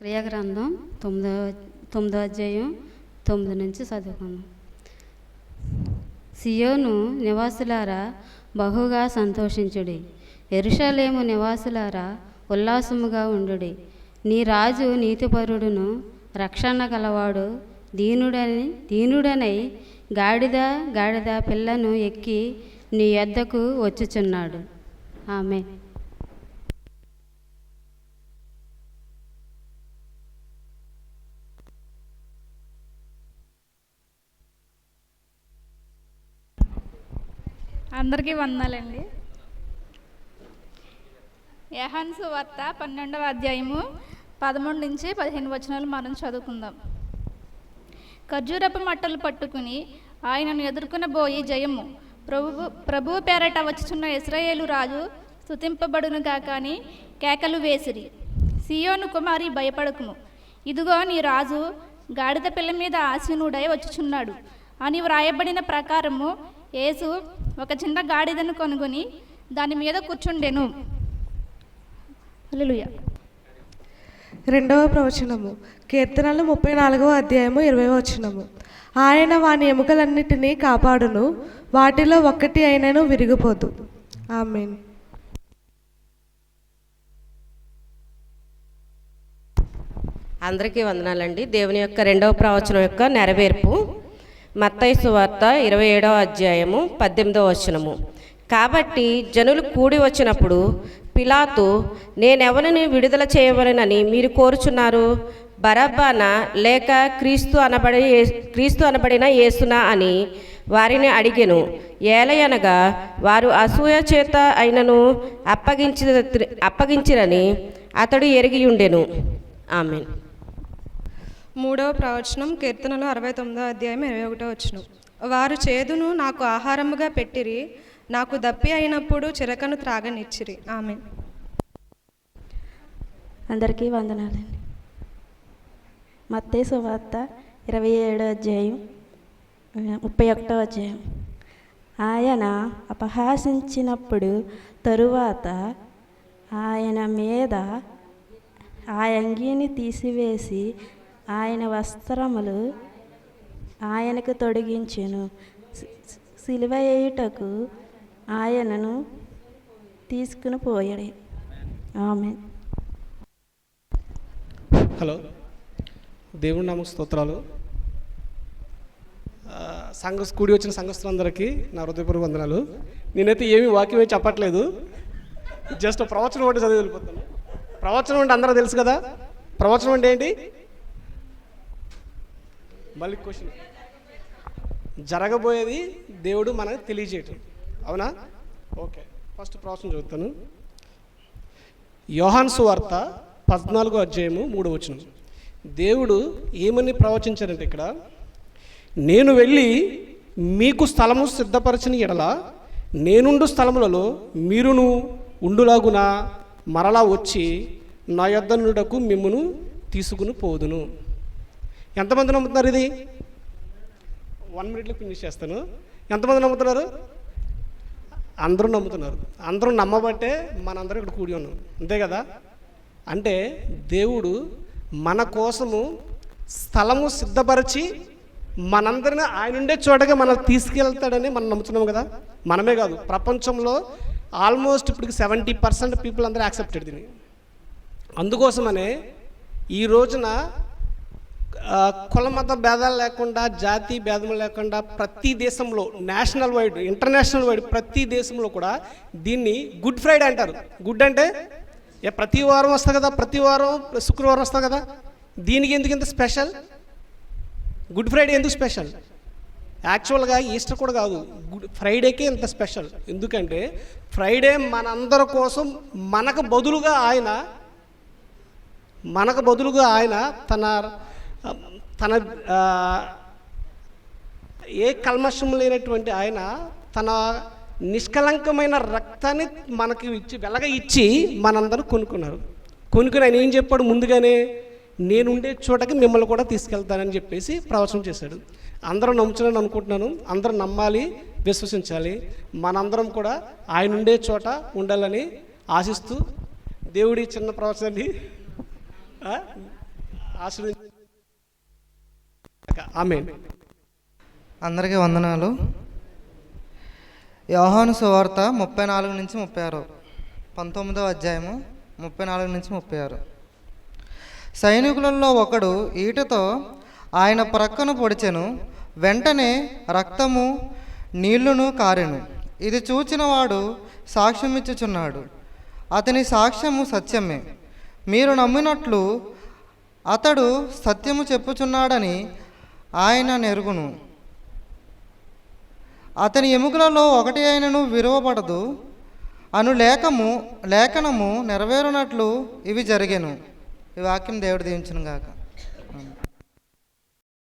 క్రియాగ్రంథం తొమ్మిదో తొమ్మిదో అధ్యాయం తొమ్మిది నుంచి చదువుకున్నాం సియోను నివాసులారా బహుగా సంతోషించుడి. ఎరుషలేము నివాసులారా ఉల్లాసముగా ఉండుడి. నీ రాజు నీతిపరుడును రక్షణ గలవాడు దీనుడని దీనుడనై గాడిద గాడిద పిల్లను ఎక్కి నీ యొద్దకు వచ్చుచున్నాడు. ఆమె అందరికీ వందాలండి. యహాన్సు వార్త పన్నెండవ అధ్యాయము పదమూడు నుంచి పదిహేను వచనాలు మనం చదువుకుందాం. ఖర్జూరపు మట్టలు పట్టుకుని ఆయనను ఎదుర్కొనబోయి జయము. ప్రభు ప్రభు పేరట వచ్చుచున్న ఇస్రాయేలు రాజు స్థుతింపబడును కాని కేకలు వేసిరి. సియోను కుమారి భయపడకుము. ఇదిగో నీ రాజు గాడిద పిల్ల మీద ఆసీనుడై వచ్చుచున్నాడు. అని వ్రాయబడిన ప్రకారము యేసు ఒక చిన్న గాడిదను కొనుగొని దాని మీద కూర్చుండెను. హల్లెలూయా. రెండవ ప్రవచనము. కీర్తనలు ముప్పై నాలుగవ అధ్యాయము ఇరవై వచనము. ఆయన వాని ఎముకలన్నిటినీ కాపాడును. వాటిలో ఒక్కటి అయినను విరిగిపోదు. ఆమెన్. అందరికీ వందనాలండి. దేవుని యొక్క రెండవ ప్రవచనం యొక్క నెరవేర్పు. మత్తయి సువార్త ఇరవై ఏడవ అధ్యాయము పద్దెనిమిదవ వచనము. కాబట్టి జనులు కూడి వచ్చినప్పుడు పిలాతు నేనెవరిని విడుదల చేయవలనని మీరు కోరుచున్నారు? బరబ్బాన లేక క్రీస్తు అనబడి క్రీస్తు అనబడిన యేసునా అని వారిని అడిగెను. ఏలయనగా వారు అసూయ చేత అయినను అప్పగించి అప్పగించిరని అతడు ఎరిగి ఉండెను. ఆమెన్. మూడవ ప్రవచనం కీర్తనలు అరవై తొమ్మిదో అధ్యాయం ఇరవై ఒకటో వచనం. వారు చేదును నాకు ఆహారముగా పెట్టిరి నాకు దప్పి అయినప్పుడు చిరకను త్రాగనిచ్చిరి. ఆమె అందరికీ వందనాలండి. మత్తే సువార్త ఇరవై ఏడో అధ్యాయం ముప్పై ఒకటో అధ్యాయం. ఆయన అపహాసించినప్పుడు తరువాత ఆయన మీద ఆ అంగీని తీసివేసి ఆయన వస్త్రములు ఆయనకు తొడిగించెను. సి- సిలువ వేయుటకు ఆయనను తీసుకుని పోయాడు. ఆమె హలో. దేవుడి నామ స్తోత్రాలు. సంఘ కూడి వచ్చిన సంఘస్థులందరికీ నా హృదయపూర్వక వందనాలు. నేనైతే ఏమీ వాక్యం ఏమి చెప్పట్లేదు. జస్ట్ ప్రవచనం ఒకటి చదివి వెళ్ళిపోతాను. ప్రవచనం అంటే అందరూ తెలుసు కదా? ప్రవచనం అంటే ఏంటి? మళ్ళీ క్వశ్చన్ జరగబోయేది దేవుడు మనకు తెలియజేయటం. అవునా? ఓకే. ఫస్ట్ ప్రవచనం చదువుతాను. యోహాన్ సువార్త పద్నాలుగో అధ్యాయము మూడో వచనం. దేవుడు ఏమని ప్రవచించారంటే ఇక్కడ నేను వెళ్ళి మీకు స్థలము సిద్ధపరచిన ఎడల నేనుండు స్థలములలో మీరును ఉండులాగున మరలా వచ్చి నా యొద్ద నుండకు మిమ్మును తీసుకుని పోదును. ఎంతమంది నమ్ముతున్నారు ఇది? వన్ మినిట్లో ఫినిష్ చేస్తాను. ఎంతమంది నమ్ముతున్నారు? అందరూ నమ్ముతున్నారు. అందరూ నమ్మబట్టే మనందరం ఇక్కడ కూడి ఉన్నాం. అంతే కదా? అంటే దేవుడు మన కోసము స్థలము సిద్ధపరిచి మనందరిని ఆయన ఉండే చోటగా మనం తీసుకెళ్తాడని మనం నమ్ముతున్నాం కదా? మనమే కాదు. ప్రపంచంలో ఆల్మోస్ట్ ఇప్పటికి సెవెంటీ పర్సెంట్ పీపుల్ అందరూ యాక్సెప్టెడ్ దీన్ని. అందుకోసమనే ఈ రోజున కులమత కుల మత భేదాలు లేకుండా జాతి భేదం లేకుండా ప్రతి దేశంలో నేషనల్ వైడ్ ఇంటర్నేషనల్ వైడ్ ప్రతి దేశంలో కూడా దీన్ని గుడ్ ఫ్రైడే అంటారు. గుడ్ అంటే ఏ ప్రతి వారం వస్తుంది కదా ప్రతి వారం శుక్రవారం వస్తుంది కదా దీనికి ఎందుకు ఇంత స్పెషల్ గుడ్ ఫ్రైడే ఎందుకు స్పెషల్ యాక్చువల్గా ఈస్టర్ కూడా కాదు గుడ్ ఫ్రైడేకే ఇంత స్పెషల్ ఎందుకంటే ఫ్రైడే మనందరి కోసం మనకు బదులుగా ఆయన మనకు బదులుగా ఆయన తన తన ఏ కల్మషం లేనటువంటి ఆయన తన నిష్కలంకమైన రక్తాన్ని మనకి ఇచ్చి వెలగ ఇచ్చి మనందరూ కొనుక్కున్నారు. కొనుక్కుని ఆయన ఏం చెప్పాడు? ముందుగానే నేను ఉండే చోటకి మిమ్మల్ని కూడా తీసుకెళ్తానని చెప్పేసి ప్రవచనం చేశాడు. అందరూ నమ్ముతున్నాను అనుకుంటున్నాను. అందరూ నమ్మాలి విశ్వసించాలి. మనందరం కూడా ఆయన ఉండే చోట ఉండాలని ఆశిస్తూ దేవుడి చిన్న ప్రవచనాన్ని ఆ, ఆశీర్వదించు ఆమె అందరికీ వందనాలు. యోహాను సువార్త ముప్పై నాలుగు నుంచి ముప్పై ఆరు. పంతొమ్మిదో అధ్యాయము ముప్పై నాలుగు నుంచి ముప్పై ఆరు. సైనికులలో ఒకడు ఈటతో ఆయన ప్రక్కను పొడిచెను వెంటనే రక్తము నీళ్ళును కారెను. ఇది చూచిన వాడు సాక్ష్యమిచ్చుచున్నాడు. అతని సాక్ష్యము సత్యమే. మీరు నమ్మినట్లు అతడు సత్యము చెప్పుచున్నాడని ఆయన నెరుగును. అతని ఎముకలలో ఒకటి అయినను విరువబడదు. అను లేఖము లేఖనము నెరవేరునట్లు ఇవి జరిగాను. ఈ వాక్యం దేవుడు దీవించను గాక